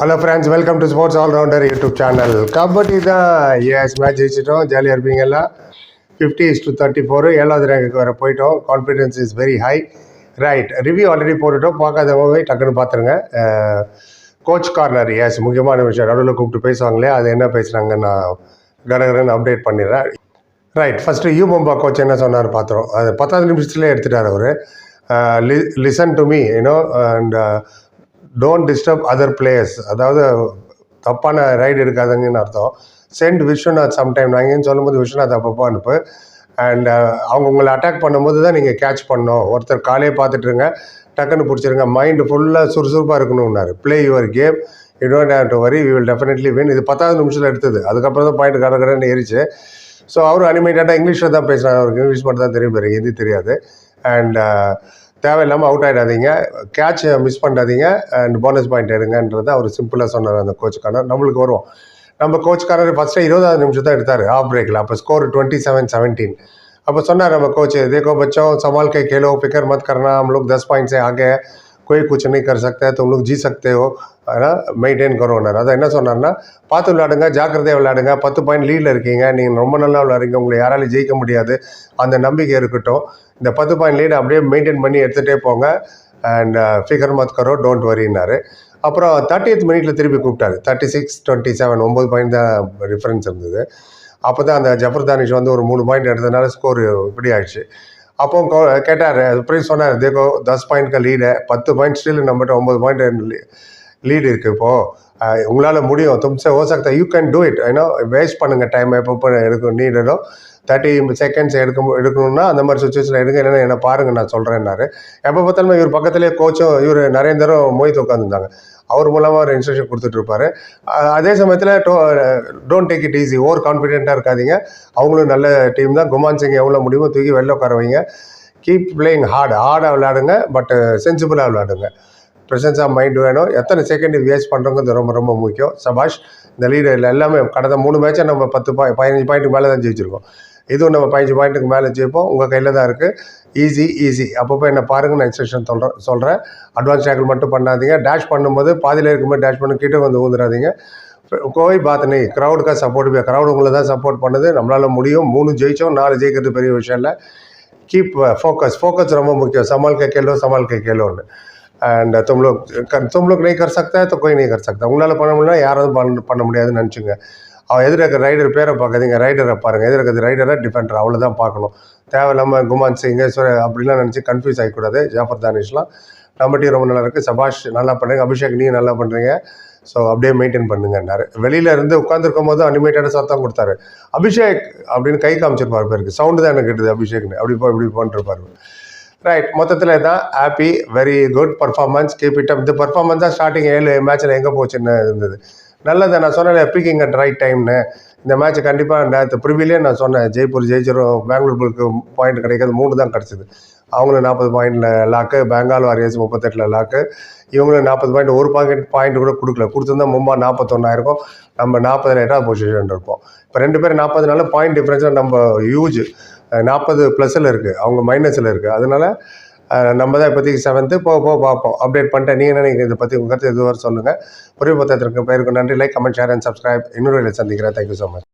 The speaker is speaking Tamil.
Hello friends welcome to sports allrounder YouTube channel kabaddi தான் எஸ் மேட்ச் ஜெயிச்சிட்டோம் ஜாலியாக இருப்பீங்க எல்லாம். Fifty is to thirty four ஏழாவது ரேங்குக்கு வர போயிட்டோம். Confidence is very high right review already போட்டுட்டோம். பார்க்காதவங்க டக்குன்னு பார்த்துருங்க. கோச் கார்னர் எஸ் முக்கியமான விஷயம். நடுவில் கூப்பிட்டு பேசுவாங்களே அது என்ன பேசுகிறாங்க நான் கடகரன்னு அப்டேட் பண்ணிடுறேன். ரைட் ஃபஸ்ட்டு யூ பம்பா கோச் என்ன சொன்னார் பார்த்துறோம் அது பத்தாவது நிமிஷத்துலேயே எடுத்துட்டார் அவர். Listen to me you know and don't disturb other players அதாவது தப்பான ரைடு எடுக்காதங்கன்னு அர்த்தம். சென்ட் விஸ்வநாத் சம்டைம் நான் சொல்லும்போது விஸ்வநாத் அப்பப்போ அனுப்பு. அண்ட் uh, அவங்க உங்களை அட்டாக் பண்ணும்போது தான் நீங்கள் கேட்ச் பண்ணணும். ஒருத்தர் காலையே பார்த்துட்டுருங்க டக்குன்னு பிடிச்சிருங்க. மைண்டு ஃபுல்லாக சுறுசுறுப்பாக இருக்கணும்னாரு play your game you don't have to worry we will definitely win இது பத்தாவது நிமிஷத்தில் எடுத்தது. அதுக்கப்புறம் தான் பாயிண்ட் கடற்கடன்னு ஏறிச்சு. ஸோ அவரும் அனிமேட்டடாக இங்கிலீஷில் தான் பேசுகிறார் அவருக்கு இங்கிலீஷ் மட்டும் தான் தெரியும். பேர் ஹிந்தி தெரியாது. அண்ட் தேவையில்லாமல் அவுட் ஆகிடாதீங்க கேட்சை மிஸ் பண்ணாதீங்க அண்ட் போனஸ் பாயிண்ட் எடுங்கன்றது அவர் சிம்பிளாக சொன்னார் அந்த கோச்சுக்கான நம்மளுக்கு வருவோம். நம்ம கோச்சுக்காரர் ஃபஸ்ட்டு இருபதாவது நிமிஷம் தான் எடுத்தார் ஆஃப் பிரேக்கில் அப்போ ஸ்கோர் டுவெண்ட்டி செவன் செவன்டீன் அப்போ சொன்னார் நம்ம கோச் தேக்கோ பச்சோம் சவால் கே கேலோ பிக்கர் மத் கர்னா ஹம் தஸ் பாயிண்ட்ஸே ஆகே. कोई कुछ नहीं कर सकते तुम लोग जी सकते हो ஆனால் மெயின்டைன் கரோனார் அதை என்ன சொன்னார்னா பார்த்து விளையாடுங்க ஜாக்கிரதையாக விளையாடுங்க பத்து பாயிண்ட் லீடில் இருக்கீங்க நீங்கள் ரொம்ப நல்லா விளையாடுறீங்க உங்களை யாராலையும் ஜெயிக்க முடியாது அந்த நம்பிக்கை இருக்கட்டும் இந்த பத்து பாயிண்ட் லீடு அப்படியே மெயின்டைன் பண்ணி எடுத்துகிட்டே போங்க அண்ட் ஃபிகர் மத் கரோ டோன்ட் வரினாரு அப்புறம் தேர்ட்டி எய்த் மினிட்ல திருப்பி கூப்பிட்டாரு தேர்ட்டி சிக்ஸ் டுவெண்ட்டி செவன் ஒம்பது பாயிண்ட் தான் டிஃப்ரென்ஸ் இருந்தது அப்போ தான் அந்த ஜஃபர் தானிஷ் வந்து ஒரு மூணு பாயிண்ட் எடுத்ததுனால ஸ்கோர் இப்படி ஆயிடுச்சு அப்போ கோ- கேட்டார் அப்புறம் சொன்னார் தேகோ தஸ் பாயிண்ட் லீடு பத்து பாயிண்ட் ஸ்டில் நம்மகிட்ட ஒம்பது பாயிண்ட் லீடு இருக்குது இப்போது உங்களால் முடியும். தும்சே ஓ சக்தா யூ கேன் டூ இட் ஏன்னா வேஸ்ட் பண்ணுங்கள் டைம் எப்போ எடுக்கும் நீடோ தேர்ட்டி செகண்ட்ஸ் எடுக்க எடுக்கணும்னா அந்த மாதிரி சுச்சுவேஷன் எடுங்க இல்லைன்னா என்ன பாருங்கள் நான் சொல்கிறேன்னாரு எப்போ பார்த்தாலும் இவர் பக்கத்துலேயே கோச்சும் இவர் நரேந்தரும் மொய்த்து உட்காந்துருந்தாங்க அவர் மூலமாக ஒரு இன்ஸ்ட்ரக்ஷன் கொடுத்துட்ருப்பாரு அதே சமயத்தில் do don't take it easy over கான்ஃபிடென்ட்டாக இருக்காதீங்க. அவங்களும் நல்ல டீம் தான். குமான் சிங் எவ்வளோ முடியுமோ தூக்கி வெளில உட்கார வைங்க. கீப் பிளேயிங் ஹார்டு ஹார்டாக விளையாடுங்க பட் சென்சிபிளாக விளையாடுங்க. ப்ரெசன்ஸ் ஆஃப் மைண்ட் வேணும். எத்தனை செகண்ட் வேஸ்ட் பண்ணுறோங்கிறது ரொம்ப ரொம்ப முக்கியம். சபாஷ் இந்த லீடர் எல்லாமே கடந்த மூணு மேட்சை நம்ம பத்து பாய் பதினஞ்சு பாயிண்ட்டுக்கு மேலே தான் ஜெயிச்சிருக்கோம். இதுவும் நம்ம பதினஞ்சு பாயிண்ட்டுக்கு மேலே வச்சுப்போம் உங்கள் கையில் தான் இருக்குது ஈஸி ஈஸி அப்பப்போ என்ன பாருங்கள் நான் இன்ஸ்ட்ரக்ஷன் சொல்கிறேன் சொல்கிறேன் அட்வான்ஸ் டேக்கிள் மட்டும் பண்ணாதீங்க. டேஷ் பண்ணும்போது பாதியில் இருக்கும்போது டேஷ் பண்ணி கிட்டே வந்து ஊந்துடாதீங்க கோவை பார்த்து நீ க்ரௌடுக்காக சப்போர்ட் பே க்ரௌடு உங்களை தான் சப்போர்ட் பண்ணுது. நம்மளால் முடியும். மூணு ஜெயித்தோம் நாலு ஜெயிக்கிறது பெரிய விஷயம் இல்லை. கீப் ஃபோக்கஸ் ஃபோக்கஸ் ரொம்ப முக்கியம். சமால் கே கேலோ சமால் கே அண்ட் तुम लोग तुम लोग नहीं कर सकता है तो உங்களால் பண்ண முடியல யாரும் பண்ண முடியாதுன்னு நினச்சிங்க. அவன் எதிர இருக்க ரைடர் பேரை பார்க்காதீங்க. ரைடரை பாருங்கள் எதிர இருக்கிறது ரைடரை டிஃபெண்டர் அவ்வளோதான் பார்க்கணும். தேவையில்லாமல் குமான் சிங் அப்படிலாம் நினச்சி கன்ஃபியூஸ் ஆகிக்கூடாது ஜாஃபர் தானிஷ்லாம். நம்ம ரொம்ப நல்லா இருக்குது சபாஷ் நல்லா பண்ணுறீங்க அபிஷேக் நீங்கள் நல்லா பண்ணுறீங்க ஸோ அப்படியே மெயின்டைன் பண்ணுங்கன்னாரு. வெளியில இருந்து உட்காந்துருக்கும் போது அனிமேட்டடாக சத்தம் கொடுத்தாரு. அபிஷேக் அப்படின்னு கை காமிச்சிருப்பார் பேருக்கு சவுண்டு தான் எனக்கு கேட்டது அபிஷேக்னு. அப்படி போ இப்படி போன்றிருப்பாரு. ரைட் மொத்தத்தில் தான் happy very good performance keep it up இந்த பர்ஃபார்மன்ஸ் தான் ஸ்டார்டிங் ஏழு மேட்ச்சில் எங்கே போச்சுன்னு இருந்தது. நல்லது நான் சொன்னேன் பீக்கிங் அட் ரைட் டைம்னு இந்த மேட்ச் கண்டிப்பாக நேற்று ப்ரிவிலே நான் சொன்னேன் ஜெய்ப்பூர் ஜெயிச்சிரும் பெங்களூர் புல்க்கு பாயிண்ட் கிடைக்காது மூணு தான் கிடச்சிது. அவங்களும் நாற்பது பாயிண்டில் லாக்கு பெங்கால் வாரியர்ஸ் முப்பத்தெட்டில் லாக்கு இவங்களும் நாற்பது பாயிண்ட் ஒரு பாயிண்ட் பாயிண்ட் கூட கொடுக்கல. கொடுத்துருந்தா மும்பா நாற்பத்தொன்னாயிருக்கும் நம்ம நாற்பதில் எட்டாவது பொசிஷன் இருப்போம் இப்போ ரெண்டு பேரும் நாற்பதுனால பாயிண்ட் டிஃப்ரென்ஸில் நம்ம யூஜ் நாற்பது ப்ளஸில் இருக்குது அவங்க மைனஸில் இருக்குது அதனால நம்ம தான் இப்போதைக்கு செவன்த்து போக போக பார்ப்போம். அப்டேட் பண்ணிட்டேன் நீங்கள் இதை பற்றி உங்கள் கருத்து எதுவாக சொல்லுங்கள் புரிய பத்திரத்திற்கு பேருக்கு நன்றி. Like comment share and subscribe இன்னொரு சந்திக்கிறேன். Thank you so much